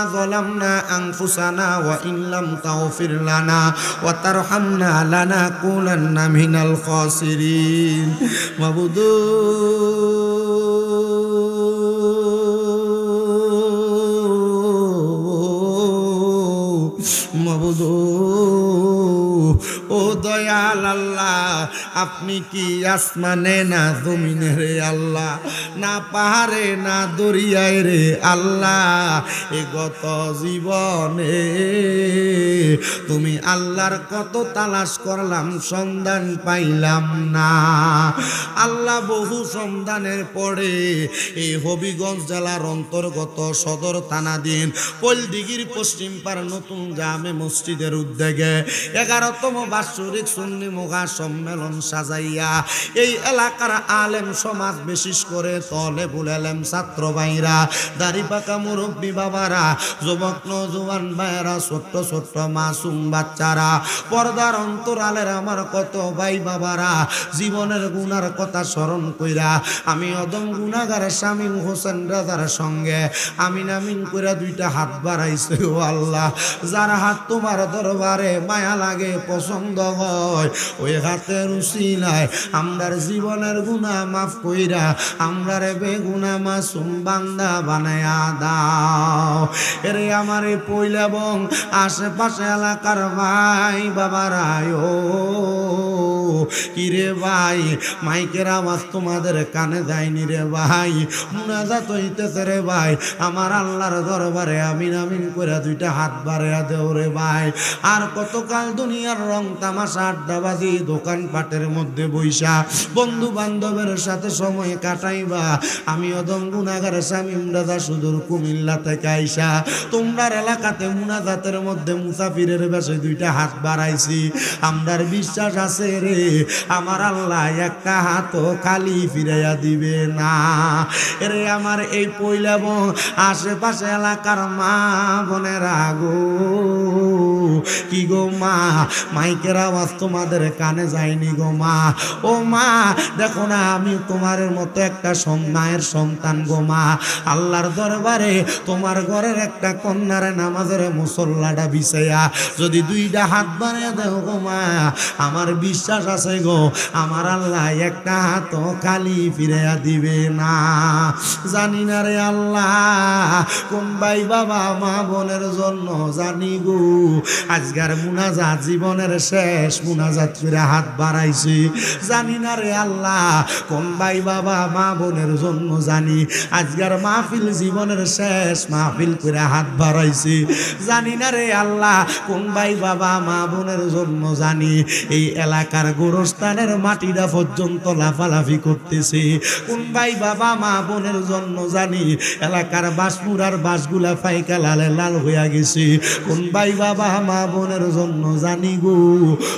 ظلمنا أنفسنا وإن لم تغفر لنا وترحمنا لنكونن من الخاسرين মাবুদু মাবুদু ও দয়াল আল্লাহ, আপনি কি আসমানে না জমিনে রে আল্লাহ? না পাহাড়ে, না দরিয়ায় রে আল্লাহ, এ গত জীবনে তুমি আল্লাহর কত তালাশ করলাম, সন্ধান পাইলাম না। আল্লাহ বহু সন্ধানের পরে এই হবিগঞ্জ জেলার অন্তর্গত সদর থানাধীন পলদিগির পশ্চিম পার নতুন জামে মসজিদের উদ্যোগে এগারোতম বাৎসরিক সুন্নি মুখা সম্মেলন সাজাইয়া এই এলাকার আলেম সমাজ বিশেষ করে তলে বুলেলেম ছাত্র ভাইরা, দাড়ি পাকা মুরব্বী বাবারা, যুবক নজওয়ান ভাইরা ছোট্ট ছোট্ট মাসুম বাচ্চারা, পর্দার অন্তরালের আমার কত ভাই বাবারা, জীবনের গুনার কথা স্মরণ কইরা আমি অদম গুনাগার শামীম হোসেন রাজার সঙ্গে আমিন আমিন কইরা দুইটা হাত বাড়াইছে, ও আল্লাহ। যার হাত তোমার দরবারে মায়া লাগে, পছন্দ হয়। ওই হাতের উসিলায় আমরার জীবনের গুনাহ মাফ কইরা আমরার বেগুনা মাসুম বান্দা বানায়া দাও। এরে আমার এই পইলা এবং আশেপাশে এলাকার ভাই বাবারায় ও কিরে ভাই, মাইকের আওয়াজ তোমাদের কানে যায়নি রে ভাই, মুনাজাত হইতেছে রে ভাই, আমার আল্লাহর দরবারে আমিন আমিন করে দুইটা হাত বাড়াইয়া দেও রে ভাই। আর কতকাল দুনিয়ার রং তামাশা আড্ডাবাজি দোকানপাটের মধ্যে বইসা বন্ধু বান্ধবের সাথে সময় কাটাইবা। আমি অদম গুনাগার শামিম দাদা সুদূর কুমিল্লা থেকে আইসা। তোমরার এলাকাতে মুনাজাতের মধ্যে মুসাফিরের বেশে দুইটা হাত বাড়াইছি। আমরার বিশ্বাস আছে রে, আমার আল্লাহ একটা হাত খালি ফিরাইয়া দিবে না। রে আমার এই পইলাব আশেপাশে এলাকার মা বোনের আগো কি গো মা? মাইকের আওয়াজ তোমাদের কানে যায়নি গো মা। ও মা, দেখো না, আমি তোমার মতো একটা মায়ের সন্তান গো মা। আল্লাহর দরবারে তোমার ঘরের একটা কন্যার নামাজের মুসল্লাটা বিছাইয়া যদি দুইটা হাত বানিয়ে দেও গো মা, আমার বিশ্বাস আছে গো, আমার আল্লাহ একটা হাত খালি ফিরাইয়া দিবে না। জানি না রে আল্লাহ, কোন ভাই বাবা মা বোনের জন্য জানি গো আজকার মুনাজাত জীবনের শেষ মুনাজাত করে হাত বাড়াইছি। জানি না রে আল্লাহ, কোন ভাই বাবা, মা বোনের জন্য জানি। আজকার মাহফিল জীবনের শেষ মাহফিল করে হাত বাড়াইছি। জানি না রে আল্লাহ, কোন ভাই বাবা, মা বোনের জন্য জানি। এই এলাকার গোরস্থানের মাটিটা পর্যন্ত লাফালাফি করতেছে। কোন ভাই বাবা, মা বোনের জন্য জানি। এলাকার বাসপুরার বাসগুলা ফাইকা লালে লাল হইয়া গেছে। কোন ভাই বাবা মা বোনের জন্য জানি গো।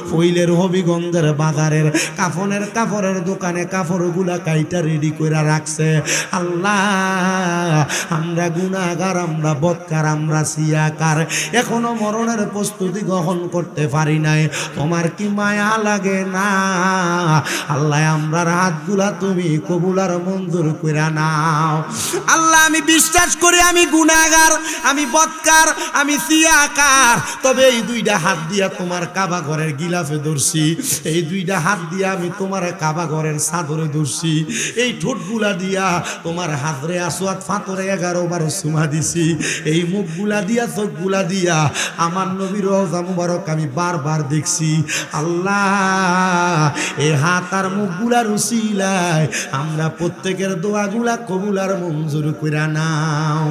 ফইলের হবিগঞ্জের বাজারের কাফনের কাপড়ের দোকানে কাপড়গুলা কাইটা রেডি করে রাখছে। আল্লাহ, আমরা গুনাগার আমরা বৎকার, আমরা সিয়াকার। এখনও মরণের প্রস্তুতি গ্রহণ করতে পারি নাই। তোমার কি মায়া লাগে না? আল্লাহ আমরার হাতগুলা তুমি কবুলার মঞ্জুর করে নাও। আল্লাহ, আমি বিশ্বাস করি আমি গুনাগার আমি বৎকার, আমি সিয়াকার। তবে এই দুইটা হাত দিয়া তোমার কাবা ঘরের গিলাফে ধরছি। এই দুইটা হাত দিয়া আমি তোমার কাবা ঘরের সাদরে ধরছি। এই ঠোঁটগুলা দিয়া তোমার হাতরে আসোয়াত ফাতরে এগারো বারো সুমা দিছি। এই মুখগুলা দিয়া, চোখগুলা দিয়া আমার নবীর মুবারক আমি বারবার দেখছি। আল্লাহ, এ হাত আর মুখগুলা রুসিলায় আমরা প্রত্যেকের দোয়াগুলা কবুলার মঞ্জুর কইরা নাও।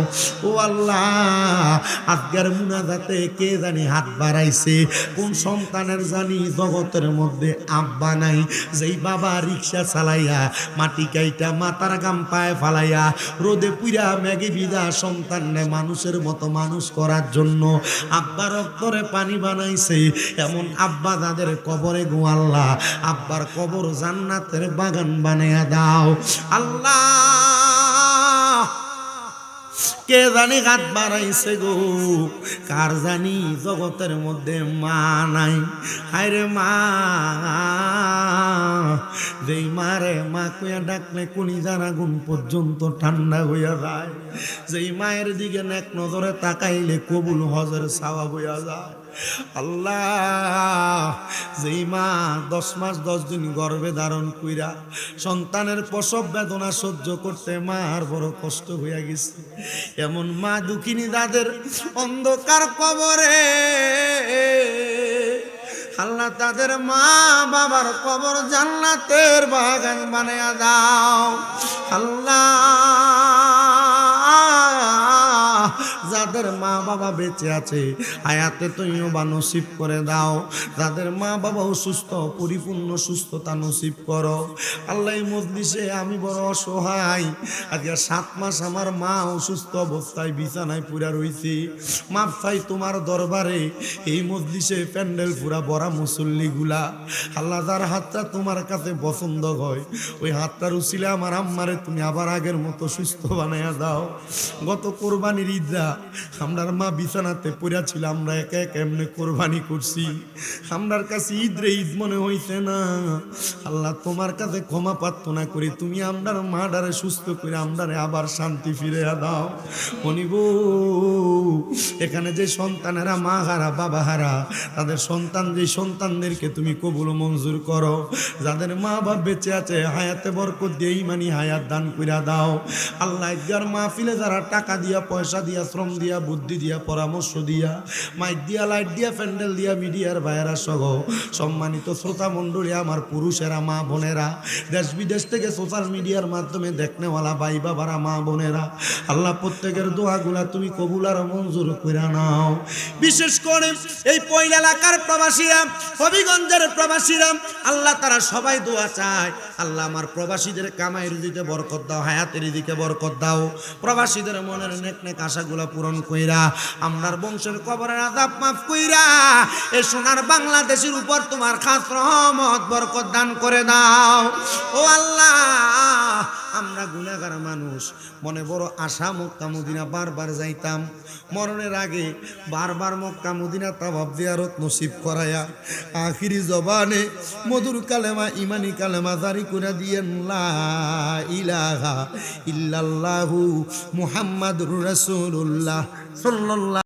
ও আল্লাহ, আজকের মুনাজাতে কে জানি হাত বাড়াইছে কোন সন্তানের জানি জগতের মধ্যে আব্বা নাই যেই বাবা রিক্সা চালাইয়া, মাটি কাইটা মাতার গাম পায়ে ফালাইয়া, রোদে পুইরা ম্যাগি বিদা সন্তানরে মানুষের মতো মানুষ করার জন্য আব্বার অন্তরে পানি বানাইছে। এমন আব্বা তাদের কবরে গো আল্লাহ, আব্বার কবর জান্নাতের বাগান বানাইয়া দাও। আল্লাহ! কে জানি হাত বাড়াইছে গো? কার জানি জগতের মধ্যে মা নাই? হায়রে মা। যেই মারে মা কুয়া ডাকলে কুনি জানা গুণ পর্যন্ত ঠান্ডা হইয়া যায়। যেই মায়ের দিকে এক নজরে তাকাইলে কবুল হজের সাওয়া হইয়া যায়। আল্লাহ, যেই মা দশ মাস দশ দিন গর্ভে ধারণ কইরা সন্তানের প্রসব বেদনা সহ্য করতে মার বড় কষ্ট হইয়া গেছে। এমন মা দুঃখিনী দাদের অন্ধকার কবরে, আল্লাহ তাদের মা বাবার কবর জান্নাতের বাগান বানায়া দাও। আল্লাহ যাদের মা বাবা বেঁচে আছে আয়াতে তুমিও বা নসিব করে দাও। যাদের মা বাবা অসুস্থ পরিপূর্ণ সুস্থতা নসিব করো। আল্লাহ মজলিসে আমি বড় অসহায়। আজকে সাত মাস আমার মা অসুস্থ অবস্থায় বিছানায় পুরা রইছি। মাপ তোমার দরবারে, এই মজলিসে প্যান্ডেল পুরা বড়া মুসল্লিগুলা। আল্লাহ যার হাতটা তোমার কাছে পছন্দ হয়, ওই হাতটার উচিলে আমার আম্মারে তুমি আবার আগের মতো সুস্থ বানাইয়া দাও। গত কোরবানির ঈদরা আমরার মা বিছানাতে পড়া ছিল আমরা একে একে এমনি কোরবানি করছি। আমরার কাছে ঈদ রে ঈদ মনে হইছে না। আল্লাহ তোমার কাছে ক্ষমা প্রার্থনা করি, তুমি আমরার মাডারে সুস্থ করে আমরারে আবার শান্তি ফিরে দাও। অনিব এখানে যে সন্তানেরা, মা হারা, বাবা হারা, তাদের সন্তান, যে সন্তানদেরকে তুমি কবুল মঞ্জুর করো, যাদের মা বাপ বেঁচে আছে, হায়াতে বরকত দিয়ে ইমানি হায়াত দান কইরা দাও। আল্লাহ যার মাহফিলে যারা টাকা দিয়া, পয়সা দিয়া, শ্রম দিয়া বুদ্ধি দিয়া, পরামর্শ দিয়া, মাইক দিয়া, লাইট দিয়া, প্যান্ডেল দিয়া, মিডিয়ার ভাইয়েরা সহ সম্মানিত শ্রোতা মণ্ডলী, আমার পুরুষেরা, মা বোনেরা, দেশ বিদেশ থেকে সোশ্যাল মিডিয়ার মাধ্যমে দেখনেওয়ালা ভাই বাবারা, মা বোনেরা, আল্লাহ প্রত্যেকের দোয়াগুলা তুমি কবুল আর মঞ্জুর করে নাও। বিশেষ করে এই পয়লা এলাকার প্রবাসীরা হবিগঞ্জের প্রবাসীরা, আল্লাহ তারা সবাই দোয়া চায়, আল্লাহ আমার প্রবাসীদের কামাইয়ের দিকে বরকত দাও, হায়াতের দিকে বরকত দাও। প্রবাসীদের মনের নেক নেক আশাগুলো পূরণ কইরা, আমরার বংশের কবরের আদাব মাফ কইরা, এ সোনার বাংলাদেশের উপর তোমার খাস রহমত বরকত দান করে দাও। ও আল্লাহ আমরা গুণাগার মানুষ। মনে বড় আশা মক্কা মদিনা বারবার যাইতাম। মরণের আগে বারবার মক্কা মদিনা তাবাব দিয়ারত নসিব করায়া আখিরি জবানে মধুর কালেমা, ইমানি কালেমা জারি করে দিয়েন, লা ইলাহা ইল্লাল্লাহু মুহাম্মাদুর রাসূলুল্লাহ সাল্লাল্লাহু